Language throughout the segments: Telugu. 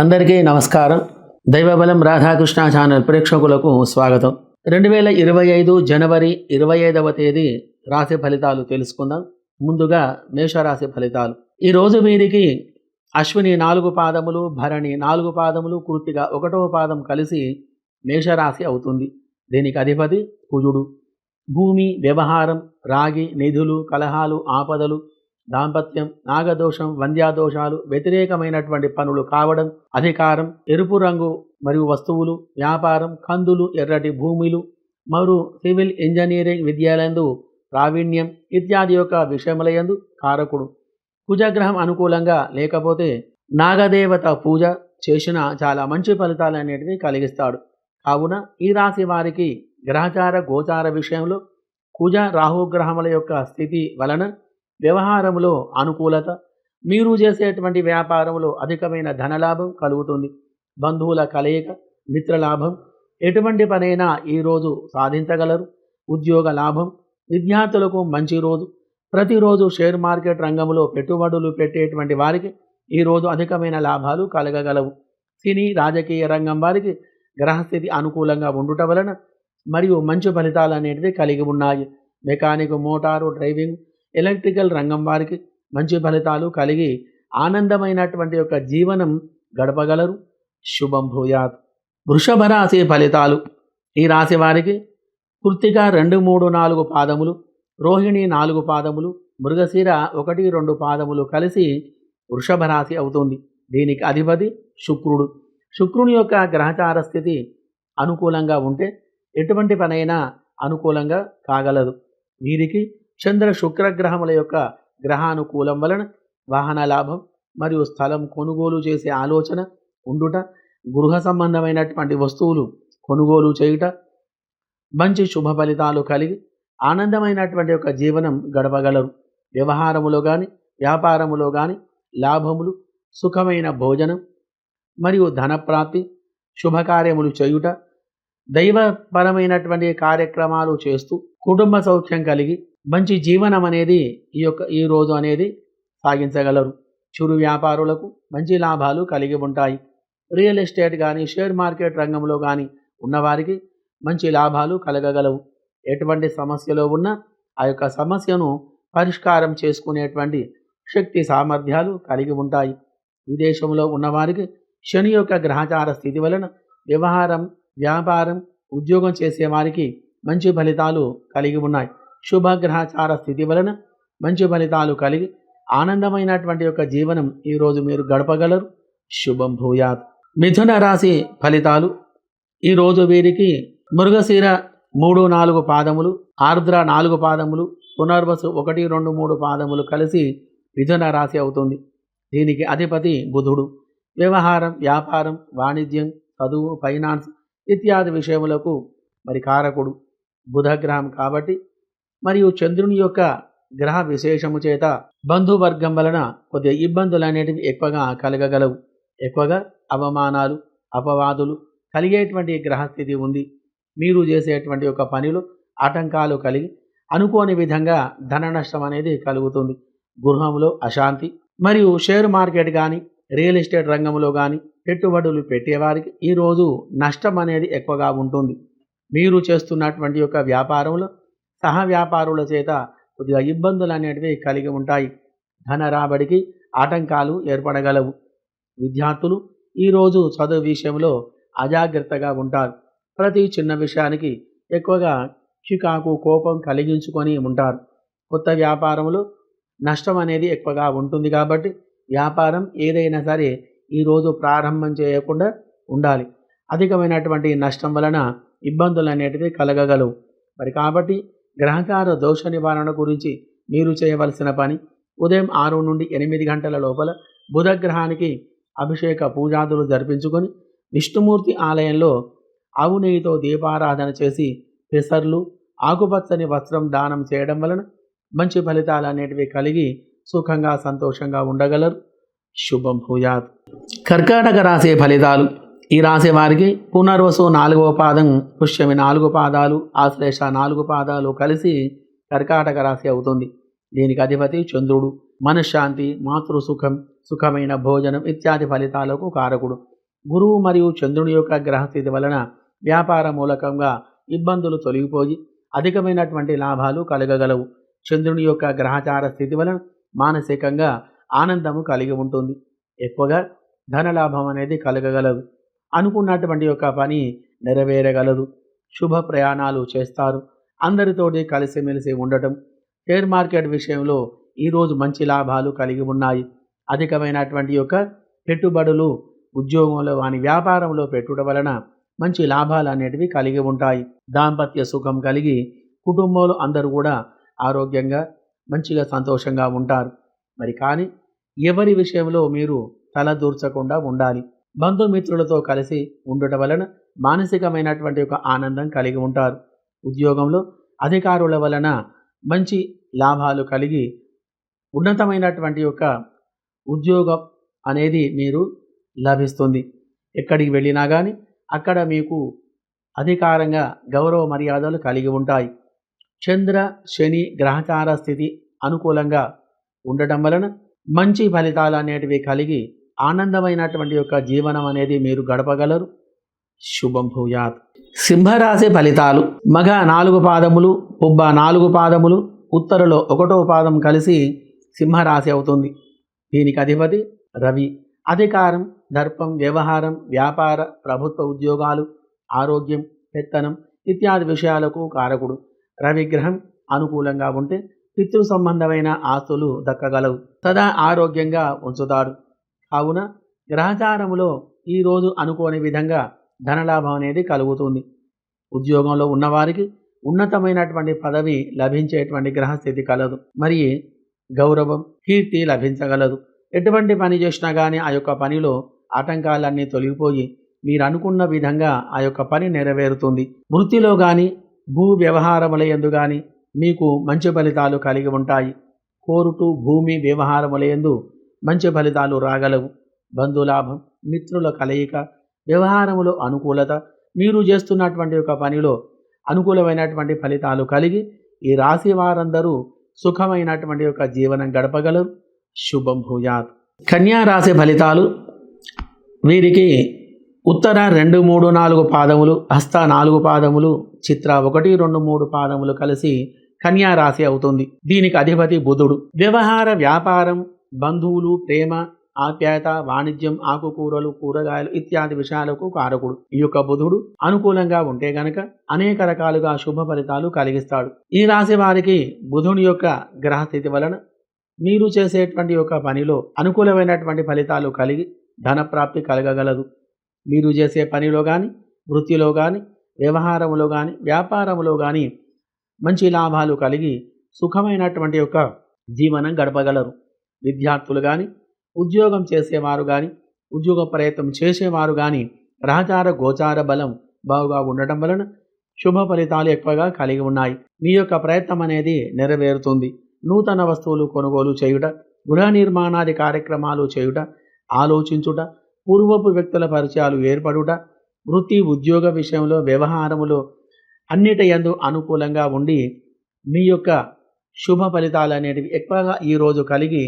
అందరికీ నమస్కారం. దైవబలం రాధాకృష్ణ ఛానల్ ప్రేక్షకులకు స్వాగతం. రెండు వేల ఇరవై ఐదు జనవరి ఇరవై ఐదవ తేదీ రాశి ఫలితాలు తెలుసుకుందాం. ముందుగా మేషరాశి ఫలితాలు. ఈ రోజు వీరికి అశ్విని నాలుగు పాదములు భరణి నాలుగు పాదములు కృతిగా ఒకటవ పాదం కలిసి మేషరాశి అవుతుంది. దీనికి అధిపతి కుజుడు. భూమి వ్యవహారం రాగి నిధులు కలహాలు ఆపదలు దాంపత్యం నాగదోషం వంద్యాదోషాలు వ్యతిరేకమైనటువంటి పనులు కావడం అధికారం ఎరుపు రంగు మరియు వస్తువులు వ్యాపారం కందులు ఎర్రటి భూములు మరియు సివిల్ ఇంజనీరింగ్ విద్యాలయందు ప్రావీణ్యం ఇత్యాది యొక్క విషయములయందు కారకుడు. కుజగ్రహం అనుకూలంగా లేకపోతే నాగదేవత పూజ చేసిన చాలా మంచి ఫలితాలు అనేటివి కలిగిస్తాడు. కావున ఈ రాశి వారికి గ్రహచార గోచార విషయంలో కుజ రాహుగ్రహముల యొక్క స్థితి వలన వ్యవహారములో అనుకూలత మీరు చేసేటువంటి వ్యాపారంలో అధికమైన ధనలాభం కలుగుతుంది. బంధువుల కలయిక మిత్రలాభం ఎటువంటి పనైనా ఈరోజు సాధించగలరు. ఉద్యోగ లాభం విద్యార్థులకు మంచి రోజు. ప్రతిరోజు షేర్ మార్కెట్ రంగంలో పెట్టుబడులు పెట్టేటువంటి వారికి ఈరోజు అధికమైన లాభాలు కలగగలవు. సినీ రాజకీయ రంగం వారికి గ్రహస్థితి అనుకూలంగా ఉండుట వలన మరియు మంచి ఫలితాలు అనేటివి కలిగి ఉన్నాయి. మెకానిక్ మోటారు డ్రైవింగ్ ఎలక్ట్రికల్ రంగం వారికి మంచి ఫలితాలు కలిగి ఆనందమైనటువంటి యొక్క జీవనం గడపగలరు. శుభం భూయాత్. వృషభ రాశి ఫలితాలు. ఈ రాశి వారికి కృత్తిక రెండు మూడు నాలుగు పాదములు రోహిణి నాలుగు పాదములు మృగశిర ఒకటి రెండు పాదములు కలిసి వృషభ రాశి అవుతుంది. దీనికి అధిపతి శుక్రుడు. శుక్రుని యొక్క గ్రహచార స్థితి అనుకూలంగా ఉంటే ఎటువంటి పనైనా అనుకూలంగా కాగలదు. వీరికి చంద్ర శుక్రగ్రహముల యొక్క గ్రహానుకూలం వలన వాహన లాభం మరియు స్థలం కొనుగోలు చేసే ఆలోచన ఉండుట గృహ సంబంధమైనటువంటి వస్తువులు కొనుగోలు చేయుట మంచి శుభ ఫలితాలు కలిగి ఆనందమైనటువంటి యొక్క జీవనం గడపగలరు. వ్యవహారములో కానీ వ్యాపారములో కానీ లాభములు సుఖమైన భోజనం మరియు ధనప్రాప్తి శుభకార్యములు చేయుట దైవపరమైనటువంటి కార్యక్రమాలు చేస్తూ కుటుంబ సౌఖ్యం కలిగి మంచి జీవనం అనేది ఈ యొక్క ఈ రోజు అనేది సాగించగలరు. చిరు వ్యాపారులకు మంచి లాభాలు కలిగి ఉంటాయి. రియల్ ఎస్టేట్ కానీ షేర్ మార్కెట్ రంగంలో కానీ ఉన్నవారికి మంచి లాభాలు కలగగలవు. ఎటువంటి సమస్యలో ఉన్నా ఆ యొక్క సమస్యను పరిష్కారం చేసుకునేటువంటి శక్తి సామర్థ్యాలు కలిగి ఉంటాయి. విదేశంలో ఉన్నవారికి శని యొక్క గ్రహచార స్థితి వలన వ్యవహారం వ్యాపారం ఉద్యోగం చేసేవారికి మంచి ఫలితాలు కలిగి ఉన్నాయి. శుభగ్రహచార స్థితి వలన మంచి ఫలితాలు కలిగి ఆనందమైనటువంటి యొక్క జీవనం ఈరోజు మీరు గడపగలరు. శుభం భూయాత్. మిథున రాశి ఫలితాలు. ఈరోజు వీరికి మృగశీర మూడు నాలుగు పాదములు ఆర్ద్ర నాలుగు పాదములు పునర్వసు ఒకటి రెండు మూడు పాదములు కలిసి మిథున రాశి అవుతుంది. దీనికి అధిపతి బుధుడు. వ్యవహారం వ్యాపారం వాణిజ్యం చదువు ఫైనాన్స్ ఇత్యాది విషయములకు మరి కారకుడు బుధగ్రహం కాబట్టి మరియు చంద్రుని యొక్క గ్రహ విశేషము చేత బంధువర్గం వలన కొద్దిగా ఇబ్బందులు అనేటివి ఎక్కువగా కలగగలవు. ఎక్కువగా అవమానాలు అపవాదులు కలిగేటువంటి గ్రహస్థితి ఉంది. మీరు చేసేటువంటి ఒక పనిలో ఆటంకాలు కలిగి అనుకోని విధంగా ధన నష్టం అనేది కలుగుతుంది. గృహంలో అశాంతి మరియు షేర్ మార్కెట్ కానీ రియల్ ఎస్టేట్ రంగంలో కానీ పెట్టుబడులు పెట్టేవారికి ఈరోజు నష్టం అనేది ఎక్కువగా ఉంటుంది. మీరు చేస్తున్నటువంటి యొక్క వ్యాపారంలో సహ వ్యాపారుల చేత కొద్దిగా ఇబ్బందులు అనేటివి కలిగి ఉంటాయి. ధన రాబడికి ఆటంకాలు ఏర్పడగలవు. విద్యార్థులు ఈరోజు చదువు విషయంలో అజాగ్రత్తగా ఉంటారు. ప్రతి చిన్న విషయానికి ఎక్కువగా చికాకు కోపం కలిగించుకొని ఉంటారు. కొత్త వ్యాపారంలో నష్టం అనేది ఎక్కువగా ఉంటుంది కాబట్టి వ్యాపారం ఏదైనా సరే ఈరోజు ప్రారంభం చేయకుండా ఉండాలి. అధికమైనటువంటి నష్టం వలన ఇబ్బందులు అనేటివి కలగగలవు. మరి కాబట్టి గ్రహకార దోష నివారణ గురించి మీరు చేయవలసిన పని. ఉదయం ఆరు నుండి ఎనిమిది గంటల లోపల బుధగ్రహానికి అభిషేక పూజాదులు జరిపించుకొని విష్ణుమూర్తి ఆలయంలో ఆవు నెయ్యితో దీపారాధన చేసి పెసర్లు ఆకుపచ్చని వస్త్రం దానం చేయడం వలన మంచి ఫలితాలు అనేటివి కలిగి సుఖంగా సంతోషంగా ఉండగలరు. శుభం భూయాత్. కర్కాటక రాసే ఫలితాలు. ఈ రాశి వారికి పునర్వసు నాలుగవ పాదం పుష్యమి నాలుగు పాదాలు ఆశ్లేష నాలుగు పాదాలు కలిసి కర్కాటక రాశి అవుతుంది. దీనికి అధిపతి చంద్రుడు. మనశ్శాంతి మాతృసుఖం సుఖమైన భోజనం ఇత్యాది ఫలితాలకు కారకుడు. గురువు మరియు చంద్రుని యొక్క గ్రహస్థితి వలన వ్యాపార మూలకంగా ఇబ్బందులు తొలగిపోయి అధికమైనటువంటి లాభాలు కలగగలవు. చంద్రుని యొక్క గ్రహచార స్థితి వలన మానసికంగా ఆనందము కలిగి ఉంటుంది. ఎక్కువగా ధనలాభం అనేది కలగగలదు. అనుకున్నటువంటి యొక్క పని నెరవేరగలదు. శుభ ప్రయాణాలు చేస్తారు. అందరితోటి కలిసిమెలిసి ఉండటం షేర్ మార్కెట్ విషయంలో ఈరోజు మంచి లాభాలు కలిగి ఉన్నాయి. అధికమైనటువంటి యొక్క పెట్టుబడులు ఉద్యోగంలో వాని వ్యాపారంలో పెట్టుట వలన మంచి లాభాలు అనేటివి కలిగి ఉంటాయి. దాంపత్య సుఖం కలిగి కుటుంబంలో అందరూ కూడా ఆరోగ్యంగా మంచిగా సంతోషంగా ఉంటారు. మరి కానీ ఎవరి విషయంలో మీరు తల దూర్చకుండా ఉండాలి? బంధుమిత్రులతో కలిసి ఉండటం వలన మానసికమైనటువంటి ఒక ఆనందం కలిగి ఉంటారు. ఉద్యోగంలో అధికారుల వలన మంచి లాభాలు కలిగి ఉన్నతమైనటువంటి యొక్క ఉద్యోగం అనేది మీరు లభిస్తుంది. ఎక్కడికి వెళ్ళినా కానీ అక్కడ మీకు అధికారంగా గౌరవ మర్యాదలు కలిగి ఉంటాయి. చంద్ర శని గ్రహచార స్థితి అనుకూలంగా ఉండటం వలన మంచి ఫలితాలు అనేటివి కలిగి ఆనందమైనటువంటి యొక్క జీవనం అనేది మీరు గడపగలరు. శుభం భూయాత్. సింహరాశి ఫలితాలు. మగ నాలుగు పాదములు పుబ్బ నాలుగు పాదములు ఉత్తరలో ఒకటో పాదం కలిసి సింహరాశి అవుతుంది. దీనికి అధిపతి రవి. అధికారం దర్పం వ్యవహారం వ్యాపార ప్రభుత్వ ఉద్యోగాలు ఆరోగ్యం పెత్తనం ఇత్యాది విషయాలకు కారకుడు. రవిగ్రహం అనుకూలంగా ఉంటే పితృ సంబంధమైన ఆస్తులు దక్కగలవు. సదా ఆరోగ్యంగా ఉంచుతాడు. కావున గ్రహచారములో ఈరోజు అనుకోని విధంగా ధనలాభం అనేది కలుగుతుంది. ఉద్యోగంలో ఉన్నవారికి ఉన్నతమైనటువంటి పదవి లభించేటువంటి గ్రహస్థితి కలదు. మరి గౌరవం కీర్తి లభించగలదు. ఎటువంటి పని చేసినా కానీ ఆ యొక్క పనిలో ఆటంకాలన్నీ తొలగిపోయి మీరు అనుకున్న విధంగా ఆ యొక్క పని నెరవేరుతుంది. వృత్తిలో కానీ భూ వ్యవహారముల ఎందు కానీ మీకు మంచి ఫలితాలు కలిగి ఉంటాయి. కోరుటు భూమి వ్యవహారముల ఎందు మంచి ఫలితాలు రాగలవు. బంధులాభం మిత్రుల కలయిక వ్యవహారములో అనుకూలత మీరు చేస్తున్నటువంటి ఒక పనిలో అనుకూలమైనటువంటి ఫలితాలు కలిగి ఈ రాశి వారందరూ సుఖమైనటువంటి యొక్క జీవనం గడపగలరు. శుభం భూయాత్. కన్యా రాశి ఫలితాలు వీరికి ఉత్తర రెండు మూడు నాలుగు పాదములు హస్త నాలుగు పాదములు చిత్ర ఒకటి రెండు మూడు పాదములు కలిసి కన్యా రాశి అవుతుంది. దీనికి అధిపతి బుధుడు. వ్యవహార వ్యాపారం బంధువులు ప్రేమ ఆప్యాయత వాణిజ్యం ఆకుకూరలు కూరగాయలు ఇత్యాది విషయాలకు కారకుడు. ఈ యొక్క బుధుడు అనుకూలంగా ఉంటే గనక అనేక రకాలుగా శుభ ఫలితాలు కలిగిస్తాడు. ఈ రాశి వారికి బుధుని యొక్క గ్రహస్థితి వలన మీరు చేసేటువంటి యొక్క పనిలో అనుకూలమైనటువంటి ఫలితాలు కలిగి ధనప్రాప్తి కలగగలదు. మీరు చేసే పనిలో కానీ వృత్తిలో కానీ వ్యవహారంలో కానీ వ్యాపారంలో కానీ మంచి లాభాలు కలిగి సుఖమైనటువంటి యొక్క జీవనం గడపగలరు. విద్యార్థులు కానీ ఉద్యోగం చేసేవారు కానీ ఉద్యోగ ప్రయత్నం చేసేవారు కానీ గ్రహచార గోచార బలం బాగుగా ఉండటం వలన శుభ ఫలితాలు ఎక్కువగా కలిగి ఉన్నాయి. మీ యొక్క ప్రయత్నం అనేది నెరవేరుతుంది. నూతన వస్తువులు కొనుగోలు చేయుట గృహ నిర్మాణాది కార్యక్రమాలు చేయుట ఆలోచించుట పూర్వపు వ్యక్తుల పరిచయాలు ఏర్పడుట వృత్తి ఉద్యోగ విషయంలో వ్యవహారములో అన్నిటి యందు అనుకూలంగా ఉండి మీ యొక్క శుభ ఫలితాలు అనేటివి ఎక్కువగా ఈరోజు కలిగి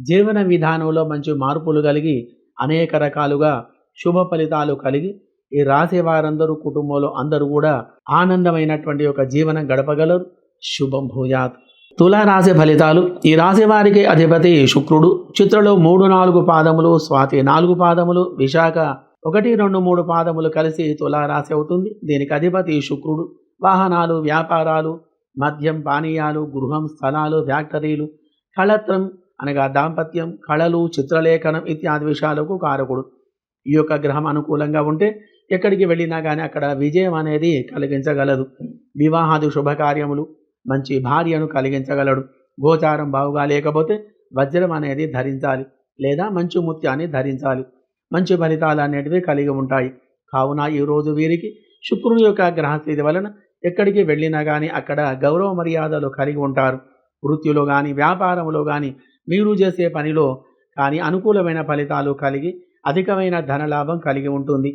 జీవన విధానంలో మంచి మార్పులు కలిగి అనేక రకాలుగా శుభ ఫలితాలు కలిగి ఈ రాశి వారందరూ కుటుంబంలో అందరూ కూడా ఆనందమైనటువంటి ఒక జీవనం గడపగలరు. శుభం భూయాత్. తులారాశి ఫలితాలు. ఈ రాశి వారికి అధిపతి శుక్రుడు. చిత్రలో మూడు నాలుగు పాదములు స్వాతి నాలుగు పాదములు విశాఖ ఒకటి రెండు మూడు పాదములు కలిసి తులారాశి అవుతుంది. దీనికి అధిపతి శుక్రుడు. వాహనాలు వ్యాపారాలు మద్యం పానీయాలు గృహం స్థలాలు ఫ్యాక్టరీలు కళత్రం అనగా దాంపత్యం కళలు చిత్రలేఖనం ఇత్యాది విషయాలకు కారకుడు. ఈ యొక్క గ్రహం అనుకూలంగా ఉంటే ఎక్కడికి వెళ్ళినా కానీ అక్కడ విజయం అనేది కలిగించగలదు. వివాహాది శుభకార్యములు మంచి భార్యను కలిగించగలడు. గోచారం బాగుగా లేకపోతే వజ్రం అనేది ధరించాలి లేదా మంచి ముత్యాన్ని ధరించాలి. మంచి ఫలితాలు అనేటివి కలిగి ఉంటాయి. కావున ఈరోజు వీరికి శుక్రుని యొక్క గ్రహస్థితి వలన ఎక్కడికి వెళ్ళినా కానీ అక్కడ గౌరవ మర్యాదలు కలిగి ఉంటారు. వృత్తిలో కానీ వ్యాపారంలో కానీ మీరు చేసే పనిలో కానీ అనుకూలమైన ఫలితాలు కలిగి అధికమైన ధనలాభం కలిగి ఉంటుంది.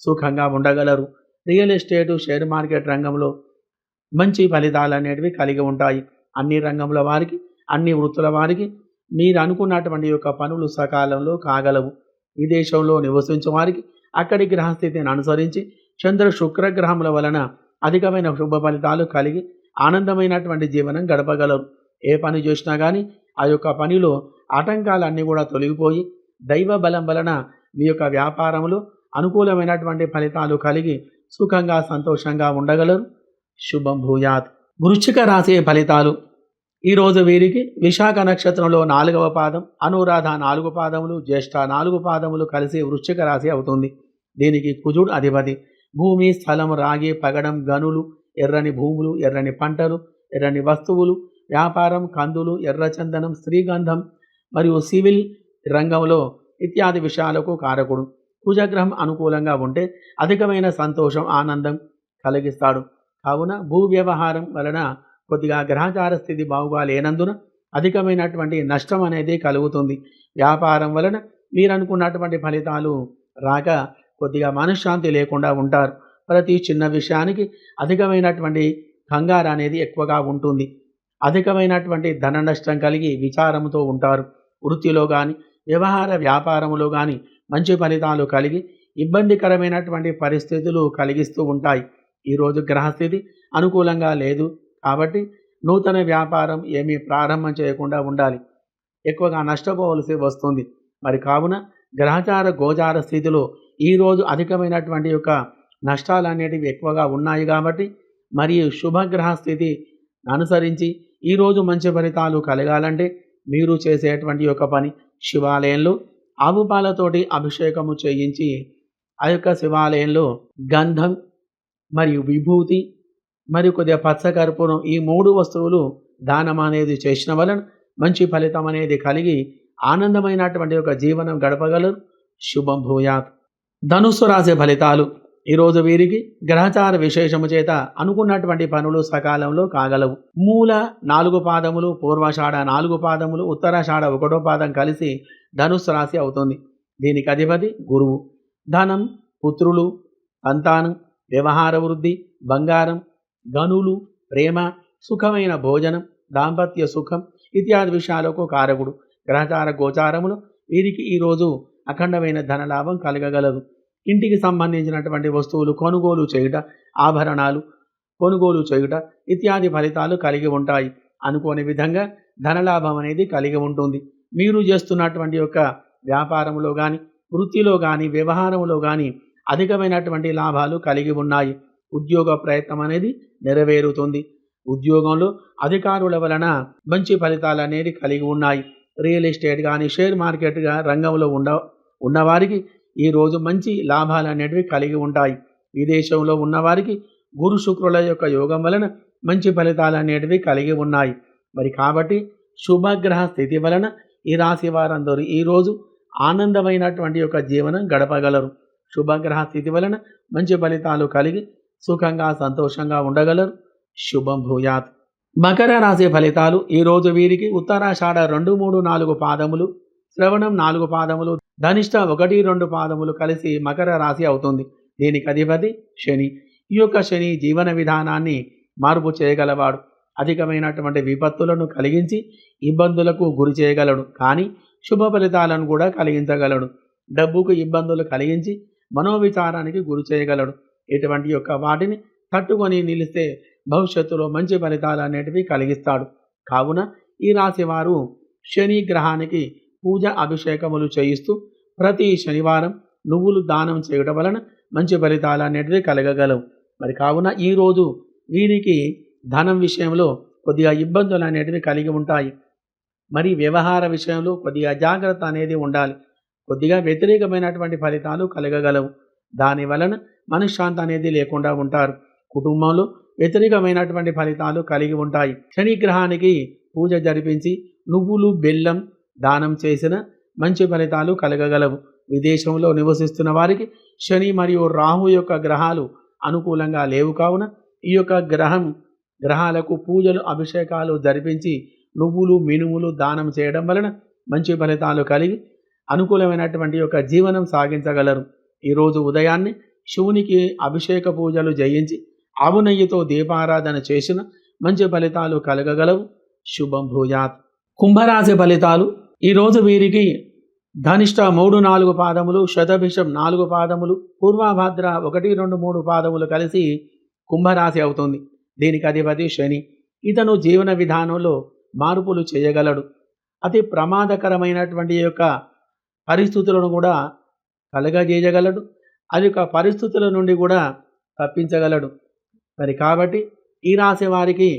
సుఖంగా ఉండగలరు. రియల్ ఎస్టేటు షేర్ మార్కెట్ రంగంలో మంచి ఫలితాలు అనేటివి కలిగి ఉంటాయి. అన్ని రంగంలో వారికి అన్ని వృత్తుల వారికి మీరు అనుకున్నటువంటి యొక్క పనులు సకాలంలో కాగలవు. విదేశంలో నివసించే వారికి అక్కడి గ్రహస్థితిని అనుసరించి చంద్ర శుక్ర గ్రహముల వలన అధికమైన శుభ ఫలితాలు కలిగి ఆనందమైనటువంటి జీవనం గడపగలరు. ఏ పని చేసినా కానీ ఆ యొక్క పనిలో ఆటంకాలన్నీ కూడా తొలగిపోయి దైవ బలం వలన మీ యొక్క వ్యాపారములు అనుకూలమైనటువంటి ఫలితాలు కలిగి సుఖంగా సంతోషంగా ఉండగలరు. శుభం భూయాత్. వృశ్చిక రాశి ఫలితాలు. ఈరోజు వీరికి విశాఖ నక్షత్రంలో నాలుగవ పాదం అనురాధ నాలుగు పాదములు జ్యేష్ఠ నాలుగు పాదములు కలిసి వృశ్చిక రాశి అవుతుంది. దీనికి కుజుడు అధిపతి. భూమి స్థలం రాగి పగడం గనులు ఎర్రని భూములు ఎర్రని పంటలు ఎర్రని వస్తువులు వ్యాపారం కందులు ఎర్రచందనం శ్రీగంధం మరియు సివిల్ రంగంలో ఇత్యాది విషయాలకు కారకుడు. కుజగ్రహం అనుకూలంగా ఉంటే అధికమైన సంతోషం ఆనందం కలిగిస్తాడు. కావున భూ వ్యవహారం వలన కొద్దిగా గ్రహచార స్థితి బాగుగా లేనందున అధికమైనటువంటి నష్టం అనేది కలుగుతుంది. వ్యాపారం వలన మీరు అనుకున్నటువంటి ఫలితాలు రాక కొద్దిగా మనశ్శాంతి లేకుండా ఉంటారు. ప్రతి చిన్న విషయానికి అధికమైనటువంటి కంగారు అనేది ఎక్కువగా ఉంటుంది. అధికమైనటువంటి ధన నష్టం కలిగి విచారంతో ఉంటారు. వృత్తిలో కానీ వ్యవహార వ్యాపారంలో కానీ మంచి ఫలితాలు కలిగి ఇబ్బందికరమైనటువంటి పరిస్థితులు కలిగిస్తూ ఉంటాయి. ఈరోజు గ్రహస్థితి అనుకూలంగా లేదు. కాబట్టి నూతన వ్యాపారం ఏమీ ప్రారంభం చేయకుండా ఉండాలి. ఎక్కువగా నష్టపోవలసి వస్తుంది. మరి కావున గ్రహచార గోచార స్థితిలో ఈరోజు అధికమైనటువంటి యొక్క నష్టాలు అనేటివి ఎక్కువగా ఉన్నాయి కాబట్టి మరియు శుభగ్రహ స్థితి అనుసరించి ఈరోజు మంచి ఫలితాలు కలగాలంటే మీరు చేసేటువంటి యొక్క పని శివాలయంలో ఆవు పాలతోటి అభిషేకము చేయించి ఆ యొక్క శివాలయంలో గంధం మరియు విభూతి మరియు కొద్దిగా పచ్చకర్పూరం ఈ మూడు వస్తువులు దానం అనేది చేసిన వలన మంచి ఫలితం అనేది కలిగి ఆనందమైనటువంటి ఒక జీవనం గడపగలరు. శుభం భూయాత్. ధనుస్సు రాసే ఫలితాలు. ఈరోజు వీరికి గ్రహచార విశేషము చేత అనుకున్నటువంటి పనులు సకాలంలో కాగలవు. మూల నాలుగు పాదములు పూర్వషాఢ నాలుగు పాదములు ఉత్తరాషాఢ ఒకటో పాదం కలిసి ధనుస్సు రాశి అవుతుంది. దీనికి అధిపతి గురువు. ధనం పుత్రులు సంతానం వ్యవహార వృద్ధి బంగారం గనులు ప్రేమ సుఖమైన భోజనం దాంపత్య సుఖం ఇత్యాది విషయాలకు కారకుడు. గ్రహచార గోచారములు వీరికి ఈరోజు అఖండమైన ధనలాభం కలగగలదు. ఇంటికి సంబంధించినటువంటి వస్తువులు కొనుగోలు చేయుట ఆభరణాలు కొనుగోలు చేయుట ఇత్యాది ఫలితాలు కలిగి ఉంటాయి. అనుకోని విధంగా ధనలాభం అనేది కలిగి ఉంటుంది. మీరు చేస్తున్నటువంటి యొక్క వ్యాపారంలో కానీ వృత్తిలో కానీ వ్యవహారంలో కానీ అధికమైనటువంటి లాభాలు కలిగి ఉన్నాయి. ఉద్యోగ ప్రయత్నం అనేది నెరవేరుతుంది. ఉద్యోగంలో అధికారుల వలన మంచి ఫలితాలు అనేది కలిగి ఉన్నాయి. రియల్ ఎస్టేట్ కానీ షేర్ మార్కెట్ రంగంలో ఉండ ఉన్నవారికి ఈరోజు మంచి లాభాలు అనేటివి కలిగి ఉంటాయి. విదేశంలో ఉన్నవారికి గురు శుక్రుల యొక్క యోగం వలన మంచి ఫలితాలు అనేటివి కలిగి ఉన్నాయి. మరి కాబట్టి శుభగ్రహ స్థితి వలన ఈ రాశి వారందరూ ఈరోజు ఆనందమైనటువంటి యొక్క జీవనం గడపగలరు. శుభగ్రహ స్థితి వలన మంచి ఫలితాలు కలిగి సుఖంగా సంతోషంగా ఉండగలరు. శుభం భూయాత్. మకర రాశి ఫలితాలు ఈరోజు వీరికి ఉత్తరాషాఢ రెండు మూడు నాలుగు పాదములు శ్రవణం నాలుగు పాదములు ధనిష్ట ఒకటి రెండు పాదములు కలిసి మకర రాశి అవుతుంది. దీనికి అధిపతి శని. ఈ యొక్క శని జీవన విధానాన్ని మార్పు చేయగలవాడు. అధికమైనటువంటి విపత్తులను కలిగించి ఇబ్బందులకు గురి చేయగలడు. కానీ శుభ ఫలితాలను కూడా కలిగించగలడు. డబ్బుకు ఇబ్బందులు కలిగించి మనోవిచారానికి గురి చేయగలడు. ఇటువంటి యొక్క వాటిని తట్టుకొని నిలిస్తే భవిష్యత్తులో మంచి ఫలితాలు అనేటివి కలిగిస్తాడు. కావున ఈ రాశి వారు శని గ్రహానికి పూజ అభిషేకములు చేయిస్తూ ప్రతి శనివారం నువ్వులు దానం చేయడం వలన మంచి ఫలితాలు అనేటివి కలగగలవు. మరి కావున ఈరోజు వీరికి ధనం విషయంలో కొద్దిగా ఇబ్బందులు అనేటివి కలిగి ఉంటాయి. మరి వ్యవహార విషయంలో కొద్దిగా జాగ్రత్త అనేది ఉండాలి. కొద్దిగా వ్యతిరేకమైనటువంటి ఫలితాలు కలగగలవు. దాని వలన మనశ్శాంతి అనేది లేకుండా ఉంటారు. కుటుంబంలో వ్యతిరేకమైనటువంటి ఫలితాలు కలిగి ఉంటాయి. శనిగ్రహానికి పూజ జరిపించి నువ్వులు బెల్లం దానం చేసిన మంచి ఫలితాలు కలగగలవు. విదేశంలో నివసిస్తున్న వారికి శని మరియు రాహు యొక్క గ్రహాలు అనుకూలంగా లేవు కావున ఈ యొక్క గ్రహం గ్రహాలకు పూజలు అభిషేకాలు జరిపించి నువ్వులు మినుములు దానం చేయడం వలన మంచి ఫలితాలు కలిగి అనుకూలమైనటువంటి యొక్క జీవనం సాగించగలరు. ఈరోజు ఉదయాన్నే శివునికి అభిషేక పూజలు జయించి అవునయ్యితో దీపారాధన చేసిన మంచి ఫలితాలు కలగగలవు. శుభం భూయాత్. కుంభరాశి ఫలితాలు. ఈరోజు వీరికి ధనిష్ట మూడు నాలుగు పాదములు శతభిషం నాలుగు పాదములు పూర్వభద్ర ఒకటి రెండు మూడు పాదములు కలిసి కుంభరాశి అవుతుంది. దీనికి అధిపతి శని. ఇతను జీవన విధానంలో మార్పులు చేయగలడు. అతి ప్రమాదకరమైనటువంటి యొక్క పరిస్థితులను కూడా కలగజేయగలడు. అది యొక్క పరిస్థితుల నుండి కూడా తప్పించగలడు. మరి కాబట్టి ఈ రాశి వారికి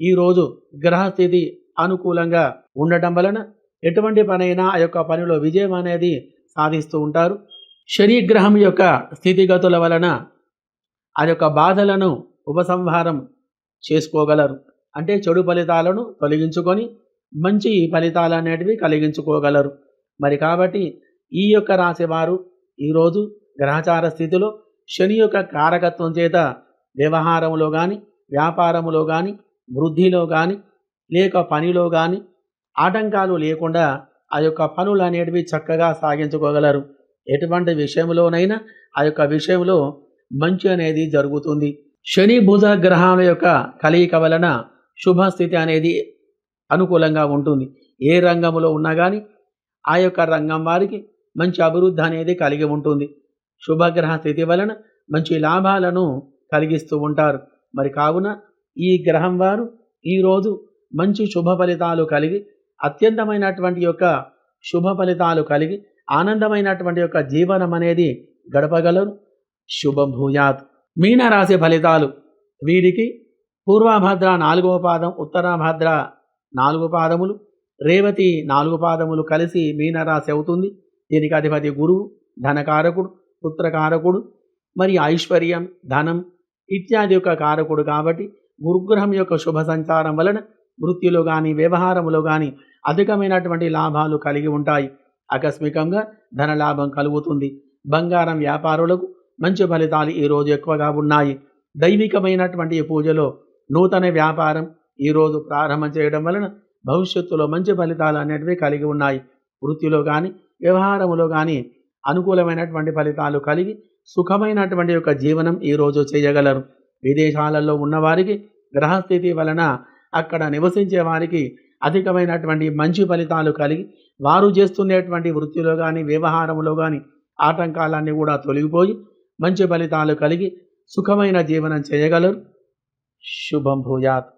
ఈరోజు గ్రహస్థితి అనుకూలంగా ఉండటం వలన ఎటువంటి పనైనా ఆ యొక్క పనిలో విజయం అనేది సాధిస్తూ ఉంటారు. శనిగ్రహం యొక్క స్థితిగతుల వలన ఆ యొక్క బాధలను ఉపసంహారం చేసుకోగలరు. అంటే చెడు ఫలితాలను తొలగించుకొని మంచి ఫలితాలు అనేటివి కలిగించుకోగలరు. మరి కాబట్టి ఈ యొక్క రాశివారు ఈరోజు గ్రహచార స్థితిలో శని యొక్క కారకత్వం చేత వ్యవహారంలో కానీ వ్యాపారములో కానీ వృద్ధిలో కానీ లేక పనిలో కానీ ఆటంకాలు లేకుండా ఆ యొక్క పనులు అనేటివి చక్కగా సాగించుకోగలరు. ఎటువంటి విషయంలోనైనా ఆ యొక్క విషయంలో మంచి అనేది జరుగుతుంది. శని బుధ గ్రహాల యొక్క కలయిక వలన శుభస్థితి అనేది అనుకూలంగా ఉంటుంది. ఏ రంగంలో ఉన్నా కానీ ఆ యొక్క రంగం వారికి మంచి అభివృద్ధి అనేది కలిగి ఉంటుంది. శుభగ్రహ స్థితి వలన మంచి లాభాలను కలిగిస్తూ ఉంటారు. మరి కావున ఈ గ్రహం వారు ఈరోజు మంచి శుభ ఫలితాలు కలిగి అత్యంతమైనటువంటి యొక్క శుభ ఫలితాలు కలిగి ఆనందమైనటువంటి యొక్క జీవనం అనేది గడపగలరు శుభం భూయాత్. మీనరాశి ఫలితాలు. వీరికి పూర్వభద్ర నాలుగవ పాదం ఉత్తరాభద్ర నాలుగు పాదములు రేవతి నాలుగు పాదములు కలిసి మీనరాశి అవుతుంది. దీనికి అధిపతి గురువు ధనకారకుడు పుత్రకారకుడు మరి ఐశ్వర్యం ధనం ఇత్యాది యొక్క కారకుడు కాబట్టి గురుగ్రహం యొక్క శుభ సంచారం వలన వృత్తిలో కానీ వ్యవహారంలో కానీ అధికమైనటువంటి లాభాలు కలిగి ఉంటాయి. ఆకస్మికంగా ధనలాభం కలుగుతుంది. బంగారం వ్యాపారులకు మంచి ఫలితాలు ఈరోజు ఎక్కువగా ఉన్నాయి. దైవికమైనటువంటి పూజలో నూతన వ్యాపారం ఈరోజు ప్రారంభం చేయడం వలన భవిష్యత్తులో మంచి ఫలితాలు అనేటివి కలిగి ఉన్నాయి. వృత్తిలో కానీ వ్యవహారంలో కానీ అనుకూలమైనటువంటి ఫలితాలు కలిగి సుఖమైనటువంటి యొక్క జీవనం ఈరోజు చేయగలరు. విదేశాలలో ఉన్నవారికి గ్రహస్థితి వలన అక్కడ నివసించే వారికి అధికమైనటువంటి మంచి ఫలితాలు కలిగి వారు చేస్తున్నటువంటి వృత్తిలో కానీ వ్యవహారంలో కానీ ఆటంకాలన్నీ కూడా తొలగిపోయి మంచి ఫలితాలు కలిగి సుఖమైన జీవనం చేయగలరు. శుభం భూయాత్.